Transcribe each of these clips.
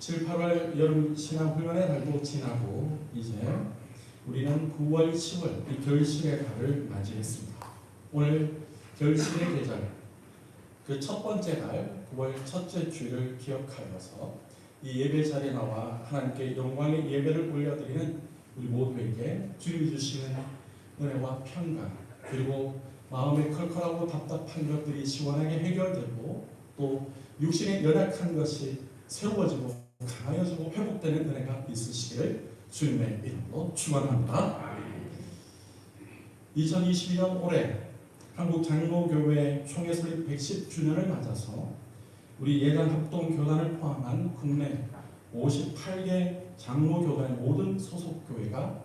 7, 8월 여름 신앙 훈련의 달도 지나고 이제 우리는 9월, 10월 이 결실의 달을 맞이했습니다. 오늘 결실의 계절 그 첫 번째 달 9월 첫째 주일을 기억하여서 이 예배 자리에 나와 하나님께 영광의 예배를 올려드리는 우리 모두에게 주님이 주시는 은혜와 평강 그리고 마음에 컬컬하고 답답한 것들이 시원하게 해결되고 또 육신의 연약한 것이 새로워지고 강해지고 회복되는 은혜가 있으시기를 주님의 이름으로 축원합니다. 2022년 올해 한국 장로교회 총회 설립 110주년을 맞아서 우리 예단 합동 교단을 포함한 국내 58개 장로 교단의 모든 소속 교회가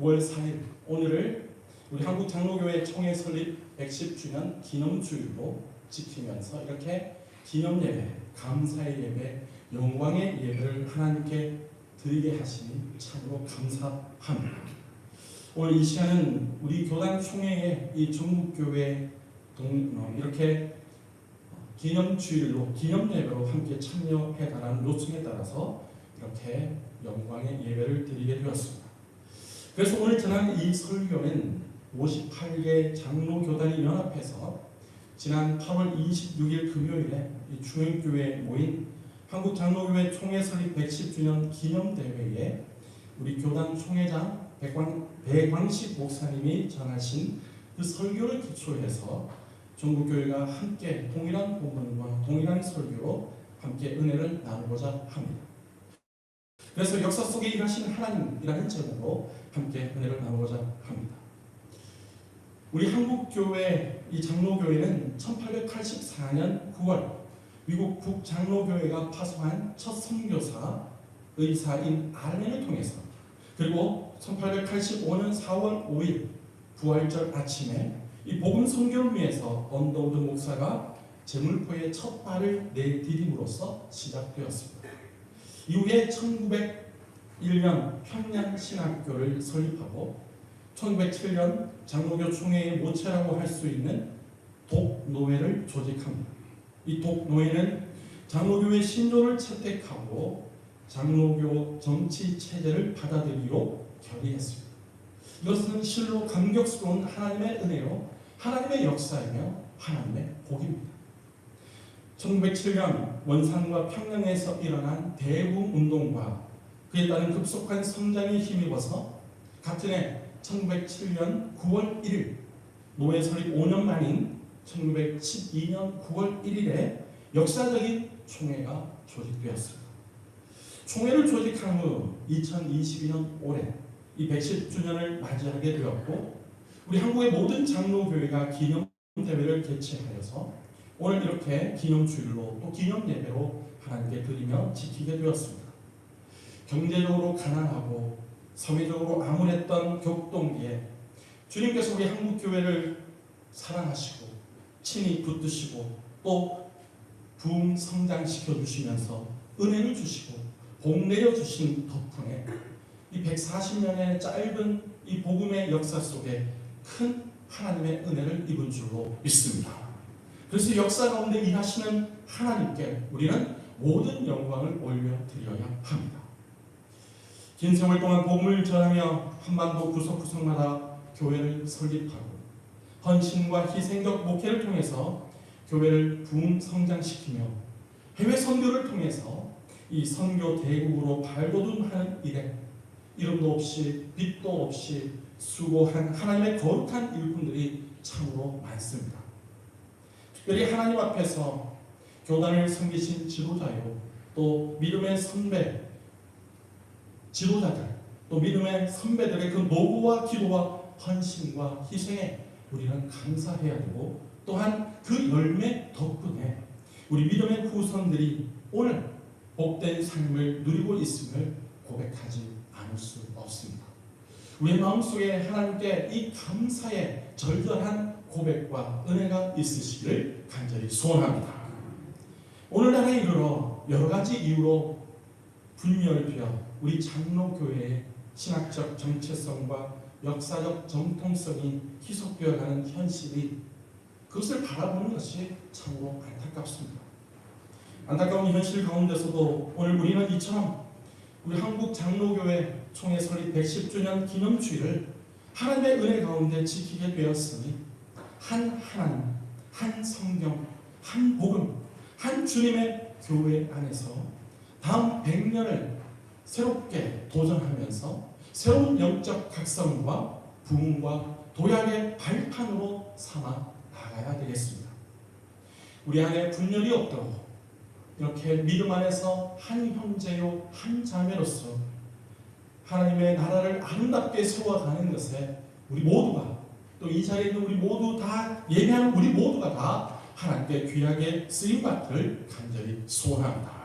9월 4일 오늘을 우리 한국 장로교회 총회 설립 110주년 기념 주일로 지키면서 이렇게 기념 예배, 감사의 예배, 영광의 예배를 하나님께 드리게 하시니 참으로 감사합니다. 오늘 이 시간은 우리 교단 총회의 이 전국교회 동 어, 이렇게 기념주일로 기념 예배로 함께 참여해달라는 요청에 따라서 이렇게 영광의 예배를 드리게 되었습니다. 그래서 오늘 전한 이 설교는 58개 장로교단이 연합해서 지난 8월 26일 금요일에 이 중흥교회에 모인 한국 장로교회 총회 설립 110주년 기념대회에 우리 교단 총회장 백광, 배광식 목사님이 전하신 그 설교를 기초해서 전국교회가 함께 동일한 본문과 동일한 설교로 함께 은혜를 나누고자 합니다. 그래서 역사 속에 일하신 하나님이라는 제목으로 함께 은혜를 나누고자 합니다. 우리 한국교회 이 장로교회는 1884년 9월 미국 북장로교회가 파송한 첫 선교사 의사인 알렌을 통해서 그리고 1885년 4월 5일 부활절 아침에 이 복음 선교를 위해서 언더우드 목사가 제물포의 첫 발을 내디딤으로써 시작되었습니다. 이후에 1901년 평양 신학교를 설립하고 1907년 장로교 총회의 모체라고 할 수 있는 독노회를 조직합니다. 이 독노회는 장로교의 신조를 채택하고 장로교 정치 체제를 받아들이기로 결의했습니다. 이것은 실로 감격스러운 하나님의 은혜요, 하나님의 역사이며 하나님의 복입니다. 1907년 원산과 평양에서 일어난 대웅 운동과 그에 따른 급속한 성장에 힘입어서 같은 해 1907년 9월 1일 노예 설립 5년 만인 1912년 9월 1일에 역사적인 총회가 조직되었습니다. 총회를 조직한 후 2022년 올해 이 110주년을 맞이하게 되었고 우리 한국의 모든 장로교회가 기념 대회를 개최하여서 오늘 이렇게 기념주일로 또 기념 예배로 하나님께 드리며 지키게 되었습니다. 경제적으로 가난하고 사회적으로 암울했던 격동기에 주님께서 우리 한국교회를 사랑하시고 친히 붙드시고 또 부흥 성장시켜 주시면서 은혜를 주시고 복 내려 주신 덕분에 이 140년의 짧은 이 복음의 역사 속에 큰 하나님의 은혜를 입은 줄로 믿습니다. 그래서 역사 가운데 일하시는 하나님께 우리는 모든 영광을 올려드려야 합니다. 긴 세월 동안 복음을 전하며 한반도 구석구석마다 교회를 설립하고 헌신과 희생적 목회를 통해서 교회를 부흥 성장시키며 해외 선교를 통해서 이 선교 대국으로 발돋움하는 일에 이름도 없이 빛도 없이 수고한 하나님의 거룩한 일꾼들이 참으로 많습니다. 특별히 하나님 앞에서 교단을 섬기신 지도자요 또 믿음의 선배 지도자들 또 믿음의 선배들의 그 노고와 기도와 헌신과 희생에 우리는 감사해야 되고 또한 그 열매 덕분에 우리 믿음의 후손들이 오늘 복된 삶을 누리고 있음을 고백하지 않을 수 없습니다. 우리 마음속에 하나님께 이 감사의 절절한 고백과 은혜가 있으시기를 간절히 소원합니다. 오늘날에 이르러 여러 가지 이유로 분열되어 우리 장로교회의 신학적 정체성과 역사적 정통성이 희석되어가는 현실이 그것을 바라보는 것이 참으로 안타깝습니다. 안타까운 현실 가운데서도 오늘 우리는 이처럼 우리 한국 장로교회 총회 설립 110주년 기념주일을 하나님의 은혜 가운데 지키게 되었으니 한 하나님, 한 성경, 한 복음, 한 주님의 교회 안에서 다음 100년을 새롭게 도전하면서 새로운 영적 각성과 부흥과 도약의 발판으로 삼아 나가야 되겠습니다. 우리 안에 분열이 없도록 이렇게 믿음 안에서 한 형제요 한 자매로서 하나님의 나라를 아름답게 세워가는 것에 우리 모두가 또 이 자리에 있는 우리 모두 다 예배하는 우리 모두가 다 하나님께 귀하게 쓰임 받기를 간절히 소원합니다.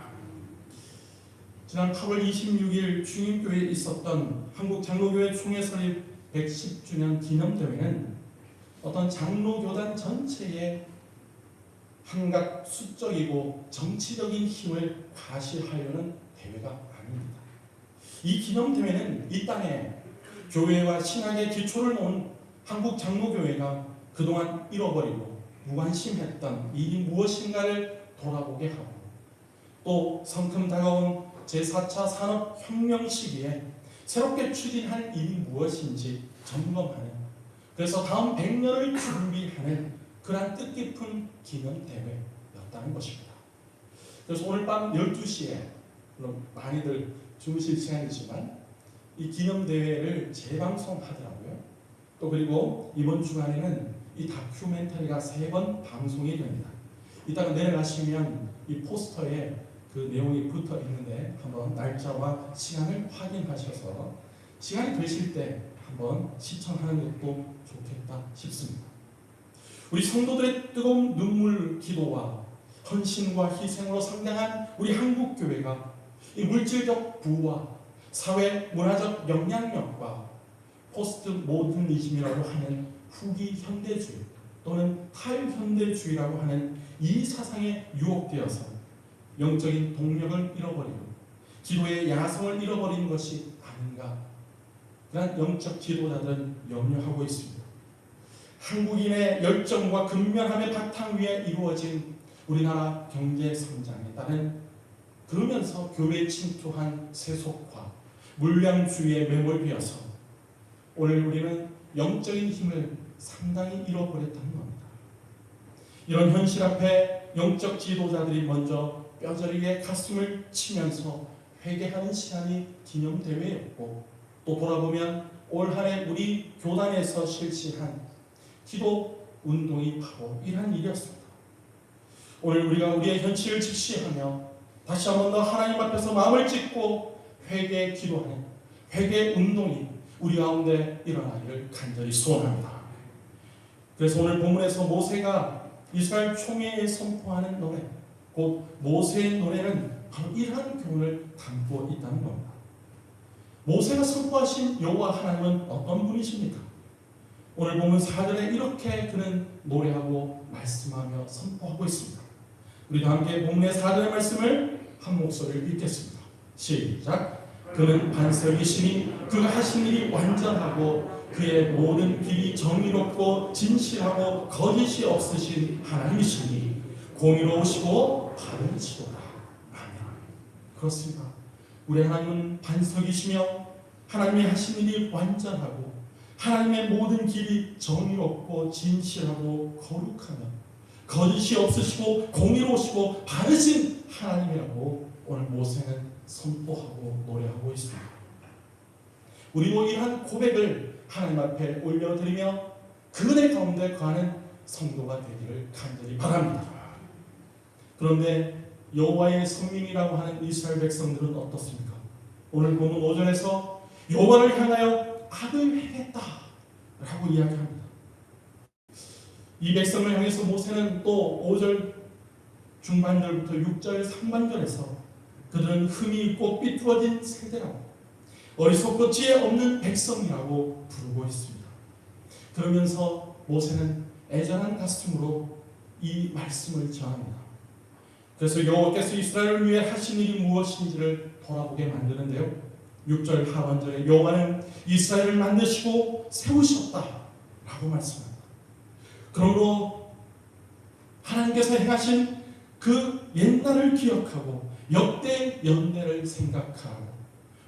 지난 8월 26일 중인교회에 있었던 한국 장로교회 총회 설립 110주년 기념대회는 어떤 장로교단 전체의 한각 수적이고 정치적인 힘을 과시하려는 대회가 아닙니다. 이 기념대회는 이 땅에 교회와 신학의 기초를 놓은 한국 장로교회가 그동안 잃어버리고 무관심했던 일이 무엇인가를 돌아보게 하고 또 성큼 다가온 제4차 산업혁명 시기에 새롭게 추진할 일이 무엇인지 점검하는 그래서 다음 100년을 준비하는 그러한 뜻깊은 기념 대회였다는 것입니다. 그래서 오늘 밤 12시에 물론 많이들 주무실 시간이지만 이 기념 대회를 재방송하더라고요. 또 그리고 이번 주간에는 이 다큐멘터리가 세 번 방송이 됩니다. 이따가 내려가시면 이 포스터에 그 내용이 붙어 있는데 한번 날짜와 시간을 확인하셔서 시간이 되실 때 한번 시청하는 것도 좋겠다 싶습니다. 우리 성도들의 뜨거운 눈물 기도와 헌신과 희생으로 성장한 우리 한국 교회가 이 물질적 부와 사회 문화적 영향력과 포스트 모더니즘이라고 하는 후기 현대주의 또는 탈현대주의라고 하는 이 사상에 유혹되어서 영적인 동력을 잃어버리고 기도의 야성을 잃어버린 것이 아닌가 그런 영적 지도자들은 염려하고 있습니다. 한국인의 열정과 근면함의 바탕 위에 이루어진 우리나라 경제 성장에 따른 그러면서 교회 침투한 세속화, 물량주의에 매몰되어서 오늘 우리는 영적인 힘을 상당히 잃어버렸다는 겁니다. 이런 현실 앞에 영적 지도자들이 먼저 뼈저리게 가슴을 치면서 회개하는 시간이 기념대회였고 또 돌아보면 올 한해 우리 교단에서 실시한 기도 운동이 바로 이러한 일이었습니다. 오늘 우리가 우리의 현실을 직시하며 다시 한번 더 하나님 앞에서 마음을 찢고 회개 기도하는 회개 운동이 우리 가운데 일어나기를 간절히 소원합니다. 그래서 오늘 본문에서 모세가 이스라엘 총회에 선포하는 노래, 곧 모세의 노래는 바로 이러한 교훈을 담고 있다는 겁니다. 모세가 선포하신 여호와 하나님은 어떤 분이십니까? 오늘 보면 사절에 이렇게 그는 노래하고 말씀하며 선포하고 있습니다. 우리도 함께 본문의 사절의 말씀을 한 목소리를 읽겠습니다. 시작. 그는 반석이시니 그가 하신 일이 완전하고 그의 모든 길이 정의롭고 진실하고 거짓이 없으신 하나님이시니 공의로우시고 바르시도다. 아멘. 그렇습니다. 우리 하나님은 반석이시며 하나님이 하신 일이 완전하고 하나님의 모든 길이 정의롭고 진실하고 거룩하며 거짓이 없으시고 공의로우시고 바르신 하나님이라고 오늘 모세는 선포하고 노래하고 있습니다. 우리도 이러한 고백을 하나님 앞에 올려드리며 그 은혜 가운데 거하는 성도가 되기를 간절히 바랍니다. 그런데 여호와의 성민이라고 하는 이스라엘 백성들은 어떻습니까? 오늘 보면 5절에서 여호와를 향하여 악을 행했다 라고 이야기합니다. 이 백성을 향해서 모세는 또 5절 중반절부터 6절 상반절에서 그들은 흠이 있고 삐뚤어진 세대라고 어리석고 지혜 없는 백성이라고 부르고 있습니다. 그러면서 모세는 애절한 가슴으로 이 말씀을 전합니다. 그래서 여호와께서 이스라엘을 위해 하신 일이 무엇인지를 돌아보게 만드는데요. 6절 하반절에 여호와는 이스라엘을 만드시고 세우셨다라고 말씀합니다. 그러므로 하나님께서 행하신 그 옛날을 기억하고 역대 연대를 생각하고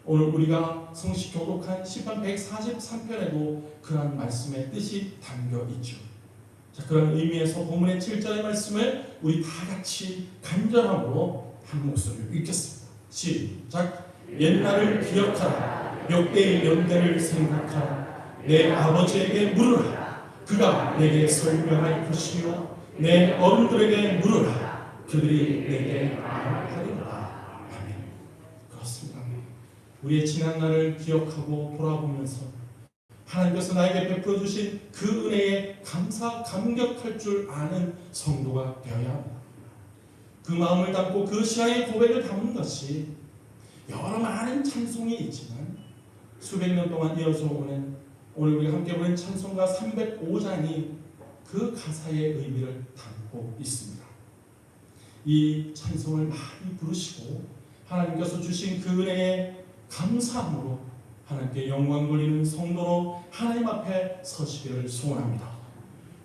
오늘 우리가 성식 교독한 시편 143편에도 그러한 말씀의 뜻이 담겨 있죠. 자, 그런 의미에서 본문의 7절의 말씀을 우리 다 같이 간절함으로 한 목소리로 읽겠습니다. 시작. 옛날을 기억하라. 역대의 연대를 생각하라. 내 아버지에게 물으라. 그가 내게 설명할 것이요. 내 어른들에게 물으라. 그들이 내게 말하리라. 아멘. 그렇습니다. 우리의 지난 날을 기억하고 돌아보면서 하나님께서 나에게 베풀어 주신 그 은혜에 감사 감격할 줄 아는 성도가 되어야 합니다. 그 마음을 담고 그 시야의 고백을 담은 것이 여러 많은 찬송이 있지만 수백 년 동안 이어져 오는 오늘 우리가 함께 보는 찬송가 305장이 그 가사의 의미를 담고 있습니다. 이 찬송을 많이 부르시고 하나님께서 주신 그 은혜에 감사함으로 하나님께 영광 돌리는 성도로 하나님 앞에 서시기를 소원합니다.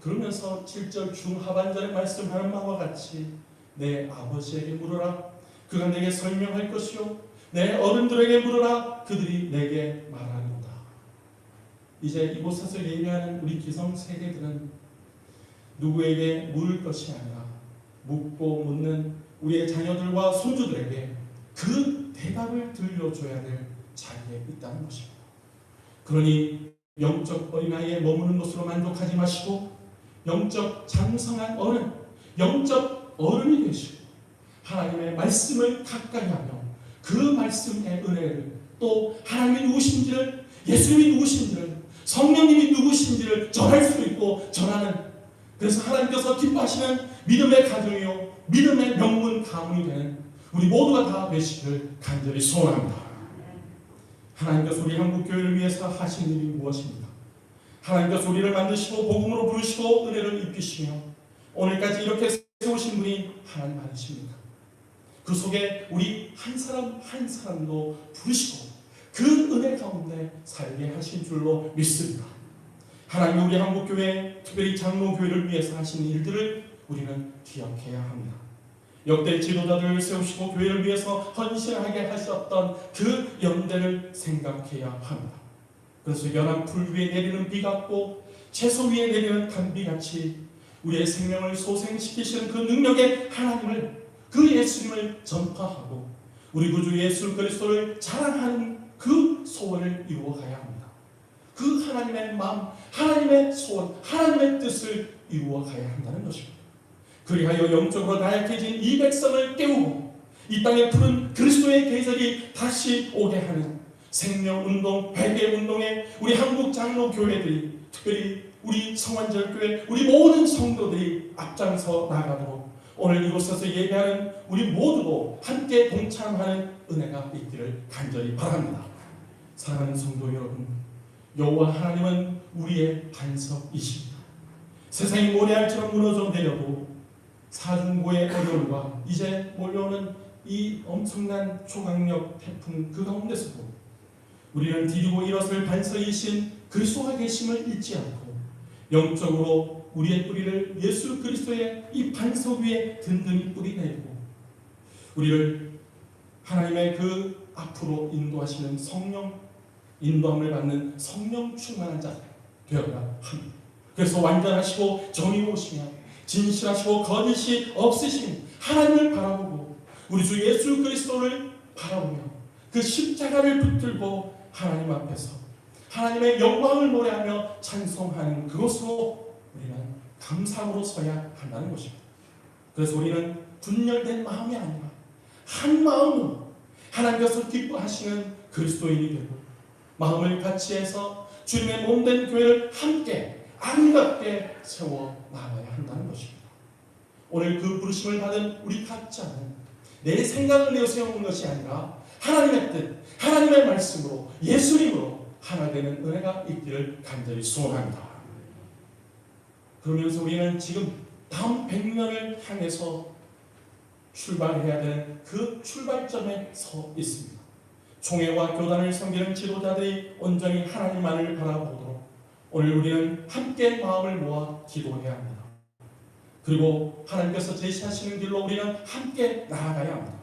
그러면서 7절 중하반절에 말씀하는 바와 같이 내 아버지에게 물어라 그가 내게 설명할 것이요 내 어른들에게 물어라 그들이 내게 말하리로다. 이제 이곳에서 얘기하는 우리 기성 세대들은 누구에게 물을 것이 아니라 묻고 묻는 우리의 자녀들과 손주들에게 그 대답을 들려줘야 될 자리에 있다는 것입니다. 그러니 영적 어린아이에 머무는 것으로 만족하지 마시고 영적 장성한 어른, 영적 어른이 되시고 하나님의 말씀을 가까이 하며 그 말씀의 은혜를 또 하나님이 누구신지를 예수님이 누구신지를 성령님이 누구신지를 전할 수 있고 전하는 그래서 하나님께서 기뻐하시는 믿음의 가정이요 믿음의 명문 가문이 되는 우리 모두가 다 되시기를 간절히 소원합니다. 하나님께서 우리 한국교회를 위해서 하신 일이 무엇입니까? 하나님께서 우리를 만드시고 복음으로 부르시고 은혜를 입히시며 오늘까지 이렇게 세우신 분이 하나님 아니십니까? 그 속에 우리 한 사람 한 사람도 부르시고 그 은혜 가운데 살게 하신 줄로 믿습니다. 하나님 우리 한국교회 특별히 장로교회를 위해서 하신 일들을 우리는 기억해야 합니다. 역대 지도자들을 세우시고 교회를 위해서 헌신하게 하셨던 그 연대를 생각해야 합니다. 그래서 연한 풀 위에 내리는 비 같고 채소 위에 내리는 단비같이 우리의 생명을 소생시키시는 그 능력의 하나님을 그 예수님을 전파하고 우리 구주 예수 그리스도를 자랑하는 그 소원을 이루어가야 합니다. 그 하나님의 마음, 하나님의 소원, 하나님의 뜻을 이루어가야 한다는 것입니다. 그리하여 영적으로 나약해진 이 백성을 깨우고 이 땅에 푸른 그리스도의 계절이 다시 오게 하는 생명운동, 회개운동에 우리 한국 장로 교회들이 특별히 우리 성환절교회 우리 모든 성도들이 앞장서 나가도록 오늘 이곳에서 예배하는 우리 모두도 함께 동참하는 은혜가 있기를 간절히 바랍니다. 사랑하는 성도 여러분, 여호와 하나님은 우리의 반석이십니다. 세상이 모래알처럼 무너져 내려도 사중고의 어려움과 이제 몰려오는 이 엄청난 초강력 태풍 그 가운데서도 우리는 디디고 일어설 반석이신 그리스도가 계심을 잊지 않고 영적으로 우리의 뿌리를 예수 그리스도의 이 반석 위에 든든히 뿌리내고 우리를 하나님의 그 앞으로 인도하시는 성령 인도함을 받는 성령 충만한 자 되어야 합니다. 그래서 완전하시고 정의로우시며 진실하시고 거짓이 없으신 하나님을 바라보고 우리 주 예수 그리스도를 바라보며 그 십자가를 붙들고 하나님 앞에서 하나님의 영광을 노래하며 찬송하는 그것으로 우리는 감상으로 서야 한다는 것입니다. 그래서 우리는 분열된 마음이 아니라 한 마음으로 하나님께서 기뻐하시는 그리스도인이 되고 마음을 같이 해서 주님의 몸된 교회를 함께 아름답게 세워 나가야 한다는 것입니다. 오늘 그 부르심을 받은 우리 각자는 내 생각을 내어 세우는 것이 아니라 하나님의 뜻, 하나님의 말씀으로 예수님으로 하나 되는 은혜가 있기를 간절히 소원합니다. 그러면서 우리는 지금 다음 100년을 향해서 출발해야 되는 그 출발점에 서 있습니다. 총회와 교단을 섬기는 지도자들이 온전히 하나님만을 바라보도록 오늘 우리는 함께 마음을 모아 기도해야 합니다. 그리고 하나님께서 제시하시는 길로 우리는 함께 나아가야 합니다.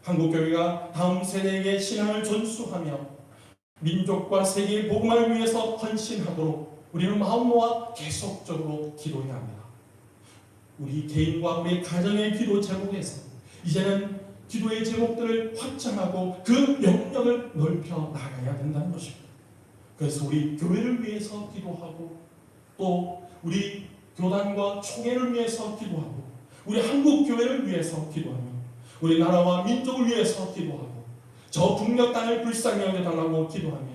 한국 교회가 다음 세대에게 신앙을 전수하며 민족과 세계의 복음을 위해서 헌신하도록 우리는 마음 모아 계속적으로 기도해야 합니다. 우리 개인과 우리 가정의 기도 제목에서 이제는 기도의 제목들을 확장하고 그 영역을 넓혀 나가야 된다는 것입니다. 그래서 우리 교회를 위해서 기도하고 또 우리 교단과 총회를 위해서 기도하고 우리 한국 교회를 위해서 기도하며 우리 나라와 민족을 위해서 기도하고 저 북녘 땅을 불쌍히 여겨달라고 기도하며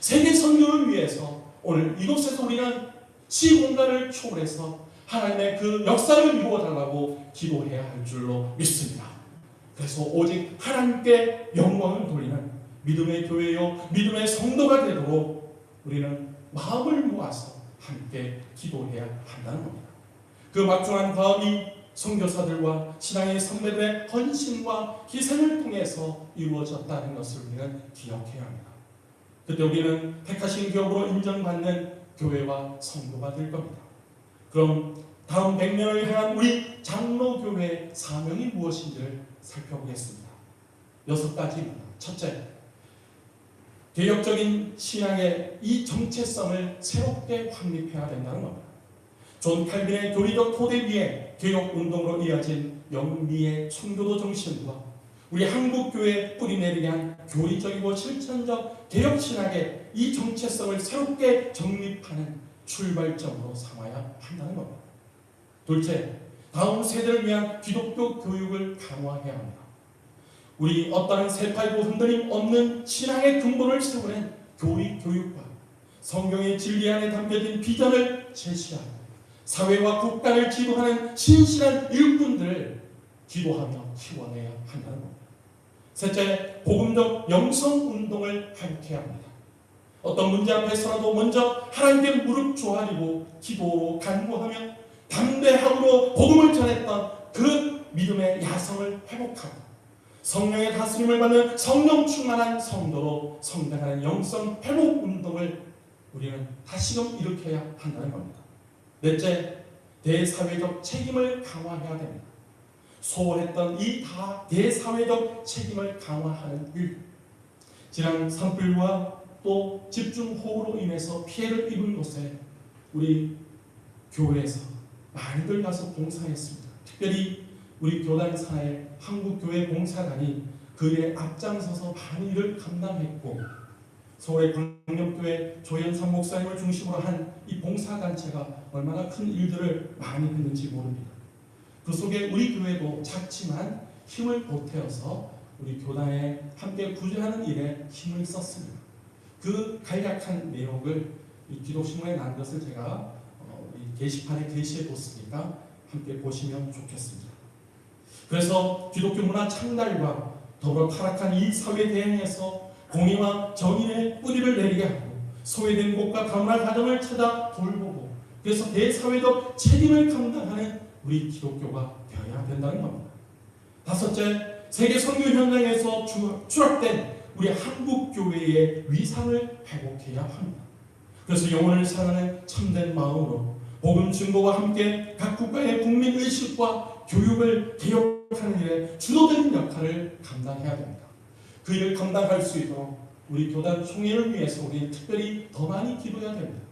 세계 선교를 위해서 오늘 이곳에서 우리는 시공간을 초월해서 하나님의 그 역사를 이루어달라고 기도해야 할 줄로 믿습니다. 그래서 오직 하나님께 영광을 돌리는 믿음의 교회요 믿음의 성도가 되도록 우리는 마음을 모아서 함께 기도해야 한다는 겁니다. 그 막중한 과업이 선교사들과 신앙의 선배들의 헌신과 희생을 통해서 이루어졌다는 것을 우리는 기억해야 합니다. 그때 우리는 택하신 기업으로 인정받는 교회와 성도가 될 겁니다. 그럼 다음 100년을 향한 우리 장로교회의 사명이 무엇인지를 살펴보겠습니다. 여섯 가지입니다. 첫째, 개혁적인 신앙의 이 정체성을 새롭게 확립해야 된다는 겁니다. 존 칼빈의 교리적 토대 위에 개혁 운동으로 이어진 영미의 청교도 정신과 우리 한국 교회 뿌리내리게 한 교리적이고 실천적 개혁 신학의 이 정체성을 새롭게 정립하는 출발점으로 삼아야 한다는 겁니다. 둘째, 다음 세대를 위한 기독교 교육을 강화해야 합니다. 우리 어떠한 새파이고 흔들림 없는 신앙의 근본을 세우는 교리 교육과 성경의 진리 안에 담겨진 비전을 제시하고 사회와 국가를 지도하는 신실한 일꾼들을 기도하며 키워내야 한다는 겁니다. 셋째, 복음적 영성 운동을 회복해야 합니다. 어떤 문제 앞에서라도 먼저 하나님께 무릎 조아리고 기도로 간구하며 담대함으로 복음을 전했던 그 믿음의 야성을 회복하고 성령의 다스림을 받는 성령 충만한 성도로 성장하는 영성 회복 운동을 우리는 다시금 일으켜야 한다는 겁니다. 넷째, 대사회적 책임을 강화해야 됩니다. 소홀했던 이 다 대사회적 책임을 강화하는 일. 지난 산불과 또 집중호우로 인해서 피해를 입은 곳에 우리 교회에서 많이들 가서 봉사했습니다. 특별히 우리 교단 사의 한국교회 봉사단이 그에 앞장서서 일을 감당했고 서울의 광명교회 조현삼 목사님을 중심으로 한 이 봉사단체가 얼마나 큰 일들을 많이 했는지 모릅니다. 그 속에 우리 교회도 작지만 힘을 보태어서 우리 교단에 함께 구제하는 일에 힘을 썼습니다. 그 간략한 내용을 이 기독신문에 난 것을 제가 어, 이 게시판에 게시해 뒀으니까 함께 보시면 좋겠습니다. 그래서 기독교 문화 창달과 더불어 타락한 이 사회 대응에서 공의와 정의의 뿌리를 내리게 하고 소외된 곳과 가문할 가정을 찾아 돌보고 그래서 대사회적 책임을 감당하는 우리 기독교가 되어야 된다는 겁니다. 다섯째, 세계 선교 현장에서 추락된 우리 한국 교회의 위상을 회복해야 합니다. 그래서 영혼을 사랑하는 참된 마음으로 복음 증거와 함께 각 국가의 국민 의식과 교육을 개혁하는 일에 주도적인 역할을 감당해야 됩니다. 그 일을 감당할 수 있도록 우리 교단 총회를 위해서 우리 특별히 더 많이 기도해야 됩니다.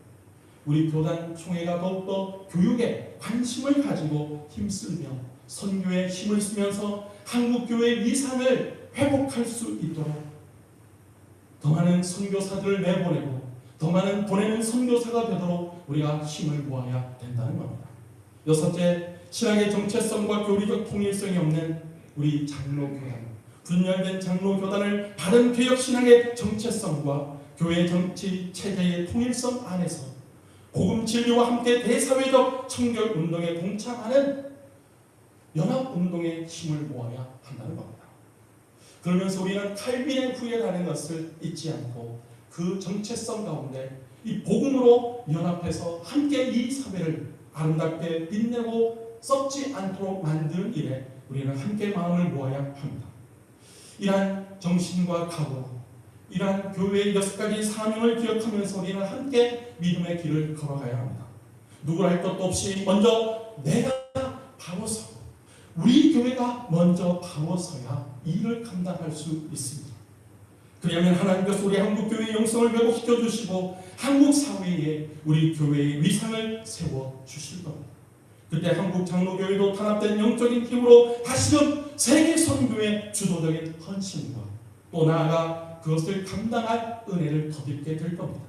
우리 교단 총회가 더욱더 교육에 관심을 가지고 힘쓰며 선교에 힘을 쓰면서 한국 교회의 위상을 회복할 수 있도록 더 많은 선교사들을 내보내고 더 많은 보내는 선교사가 되도록 우리가 힘을 모아야 된다는 겁니다. 여섯째, 신앙의 정체성과 교리적 통일성이 없는 우리 장로교단, 분열된 장로교단을 바른 개혁 신앙의 정체성과 교회 정치 체제의 통일성 안에서 복음 진리와 함께 대사회적 청결 운동에 동참하는 연합 운동의 힘을 모아야 한다는 겁니다. 그러면서 우리는 칼빈의 후예라는 것을 잊지 않고 그 정체성 가운데 이 복음으로 연합해서 함께 이 사회를 아름답게 빛내고 썩지 않도록 만드는 일에 우리는 함께 마음을 모아야 합니다. 이러한 정신과 각오, 이러한 교회의 여섯 가지 사명을 기억하면서 우리는 함께 믿음의 길을 걸어가야 합니다. 누구를 할 것도 없이 먼저 내가 바로 서고 우리 교회가 먼저 바로 서야 이 일을 감당할 수 있습니다. 그러면 하나님께서 우리 한국 교회의 영성을 회복시켜 주시고 한국 사회에 우리 교회의 위상을 세워 주실 겁니다. 그때 한국 장로교회도 탄압된 영적인 힘으로 다시금 세계 선교의 주도적인 헌신과 또 나아가 그것을 감당할 은혜를 더입게 될 겁니다.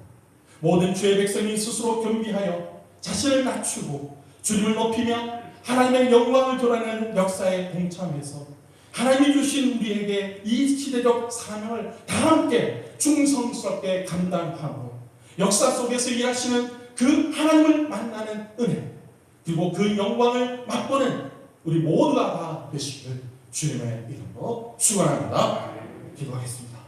모든 주의 백성이 스스로 겸비하여 자신을 낮추고 주님을 높이며 하나님의 영광을 드러내는 역사에 동참해서 하나님이 주신 우리에게 이 시대적 사명을 다 함께 충성스럽게 감당하고 역사 속에서 일하시는 그 하나님을 만나는 은혜 그리고 그 영광을 맛보는 우리 모두가 다 되시길 주님의 이름으로 축원합니다. 기도하겠습니다.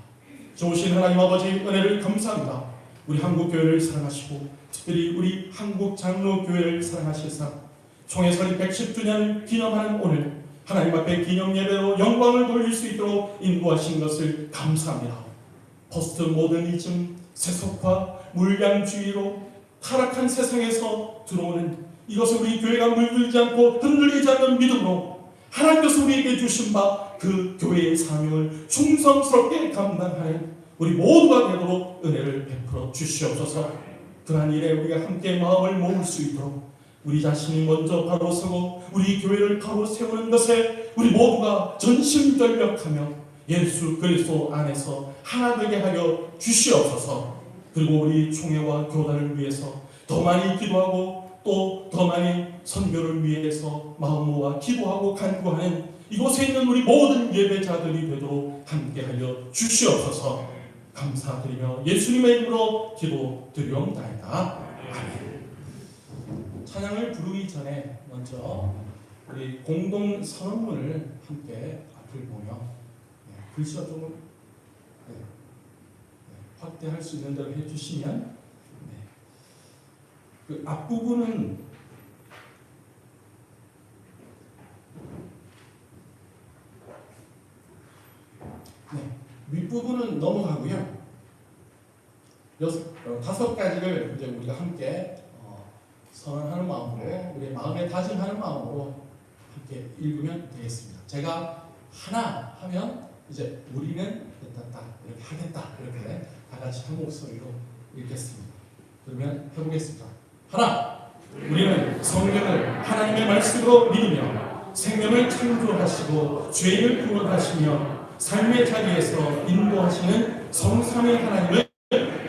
좋으신 하나님 아버지 은혜를 감사합니다. 우리 한국 교회를 사랑하시고 특별히 우리 한국 장로 교회를 사랑하시사 총회 설립 110주년을 기념하는 오늘 하나님 앞에 기념 예배로 영광을 돌릴 수 있도록 인도하신 것을 감사합니다. 포스트 모더니즘, 세속화, 물량주의로 타락한 세상에서 들어오는 이것을 우리 교회가 물들지 않고 흔들리지 않는 믿음으로 하나님께서 우리에게 주신 바 그 교회의 사명을 충성스럽게 감당하는 우리 모두가 되도록 은혜를 베풀어 주시옵소서. 그러한 일에 우리가 함께 마음을 모을 수 있도록 우리 자신이 먼저 바로 서고 우리 교회를 바로 세우는 것에 우리 모두가 전심전력하며 예수 그리스도 안에서 하나 되게 하여 주시옵소서. 그리고 우리 총회와 교단을 위해서 더 많이 기도하고 또 더 많이 선교를 위해서 마음 모아 기도하고 간구하는 이곳에 있는 우리 모든 예배자들이 되도록 함께하여 주시옵소서. 감사드리며 예수님의 이름으로 기도드리옵나이다. 아멘. 찬양을 부르기 전에 먼저 우리 공동 선언문을 함께 앞을 보며 네, 글씨가 조금 네, 네, 확대할 수 있는 대로 해주시면 네. 그 앞부분은 네, 윗부분은 넘어가고요. 여섯, 어, 다섯 가지를 이제 우리가 함께 어, 선언하는 마음으로 우리의 마음에 다짐하는 마음으로 함께 읽으면 되겠습니다. 제가 하나 하면 이제 우리는 됐다 이렇게 하겠다 이렇게 다 같이 한 목소리로 읽겠습니다. 그러면 해보겠습니다. 하나 우리는 성경을 하나님의 말씀으로 믿으며 생명을 창조하시고 죄를 구원하시며 삶의 자리에서 인도하시는 성삼의 하나님을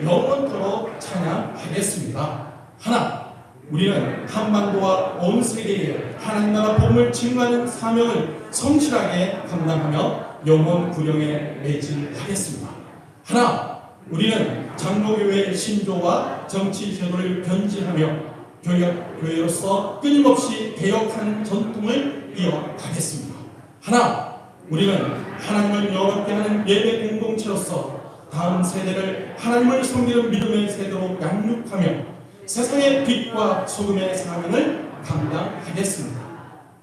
영원토록 찬양하겠습니다. 하나, 우리는 한반도와 온 세계에 하나님 나라 복음을 증거하는 사명을 성실하게 감당하며 영원 구령에 매진하겠습니다. 하나, 우리는 장로교회의 신조와 정치 제도를 변질하며 교역 교회로서 끊임없이 개혁하는 전통을 이어가겠습니다. 하나, 우리는 하나님을 영원케 하는 예배 공동체로서 다음 세대를 하나님을 섬기는 믿음의 세대로 양육하며 세상의 빛과 소금의 사명을 감당하겠습니다.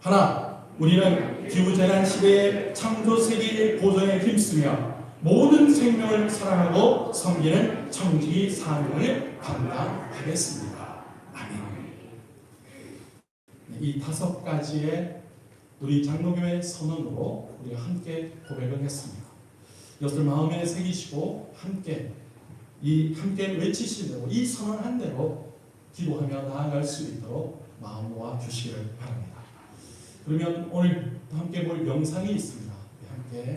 하나, 우리는 기후재난 시대의 창조 세계의 보존에 힘쓰며 모든 생명을 사랑하고 섬기는 청지기 사명을 감당하겠습니다. 아멘. 네, 이 다섯 가지의 우리 장로교회 선언으로 우리가 함께 고백을 했습니다. 이것을 마음에 새기시고 함께 이 함께 대로 이 선언한 대로 기도하며 나아갈 수 있도록 마음 모아 주시기를 바랍니다. 그러면 오늘 함께 볼 영상이 있습니다. 함께